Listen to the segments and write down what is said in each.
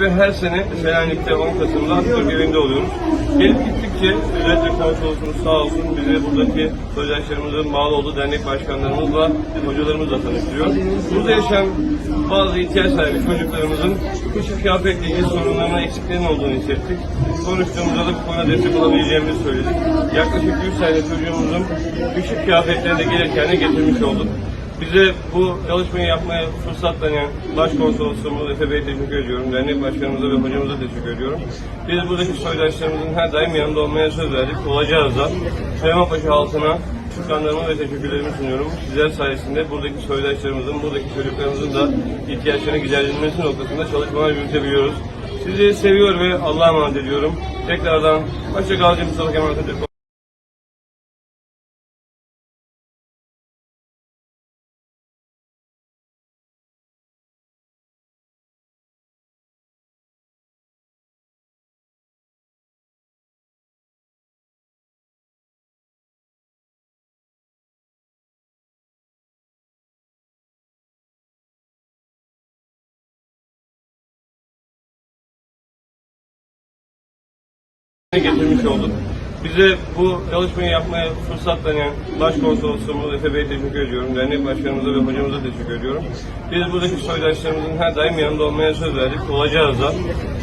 Ve her sene Selanik'te 10 Kasım'da Atatürk oluyoruz. Gelip gittikçe özellikle konsolosumuz sağ olsun bizi buradaki soydaşlarımızın bağlı olduğu dernek başkanlarımızla, hocalarımızla tanıştırıyor. Burada yaşayan bazı ihtiyaç sahibi çocuklarımızın kışın kıyafetle ilgili sorunlarına eksiklerin olduğunu hissettik. Konuştuğumuzda da bu konuda destek olabileceğimizi söyledik. Yaklaşık 100 tane çocuğumuzun kışın kıyafetlerini de gerekeni getirmiş olduk. Bize bu çalışmayı yapmaya fırsat veren Başkonsolosluğumuz Efe Bey'e teşekkür ediyorum. Dernek başkanımıza ve hocamıza teşekkür ediyorum. Biz buradaki soydaşlarımızın her daim yanında olmaya söz verdik. Olacağız da. Süleymanpaşa halkına şükranlarımı ve teşekkürlerimi sunuyorum. Sizler sayesinde buradaki soydaşlarımızın, buradaki çocuklarımızın da ihtiyaçlarını giderilmesi noktasında çalışmalar yürütebiliyoruz. Sizi seviyor ve Allah'a emanet ediyorum. Tekrardan Gazi Mustafa Kemal Atatürk getirmiş olduk. Bize bu çalışmayı yapmaya fırsat veren Başkonsolosluğumuz Efe Bey'e teşekkür ediyorum. Dernek başkanımıza ve hocamıza teşekkür ediyorum. Biz buradaki soydaşlarımızın her daim yanında olmaya söz verdik. Olacağız da.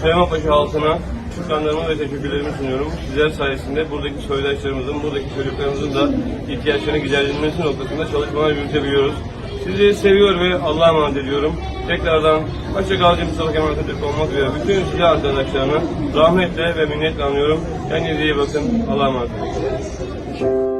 Süleymanpaşa halkına şükranlarımı ve teşekkürlerimi sunuyorum. Sizler sayesinde buradaki soydaşlarımızın, buradaki çocuklarımızın da ihtiyaçlarını giderilmesi noktasında çalışmalar yürütebiliyoruz. Sizi seviyor ve Allah'a emanet ediyorum. Tekrardan başta Gazi Mustafa Kemal Atatürk olmak üzere bütün silah arkadaşlarına rahmetle ve minnetle anıyorum. Kendinize iyi bakın. Allah'a emanet olun.